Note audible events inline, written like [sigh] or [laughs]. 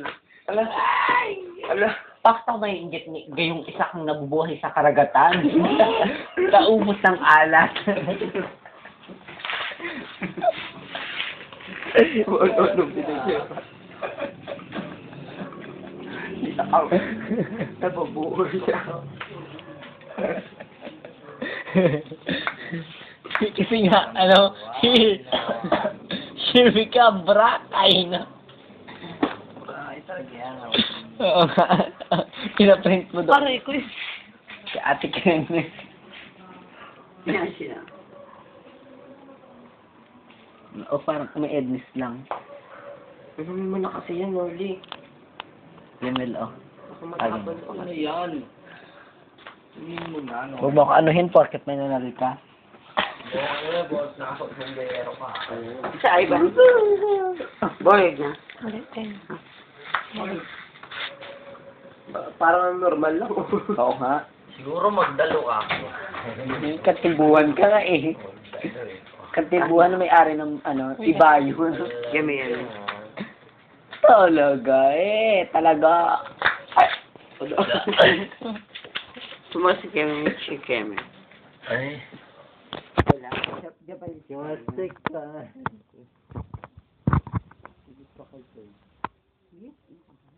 na. Ala, ala, pakta may inggit ni gayong isa kang nabubuhay sa karagatan. [laughs] Kaubos ng alat. [laughs] Ano. Ikaw, nababuhay siya. Kasi nga, ano, [laughs] he, she become bratay na. Ay, talaga yan. Oo nga. [laughs] Pinaprint mo doon. Pare ko eh. Si Ate Kenneth. Yan siya. O parang may Ednis lang. Ano mo na kasi yan, Norly? Yemel, oh. Baka matapon pa kasi yan. Hindi mo na, no? Huwag mo ako anuhin porket may nanalo ka. Isa ay ba? Boy, niya. Parang normal lang. Oo nga. Siguro magdalo ka. Katibuhan ka nga eh. Katibuhan na may-ari ng ano, ibayo. Yummy yan. Talaga eh. Talaga. Ay. Sumasikim si Kemi. Ay. 别喜欢。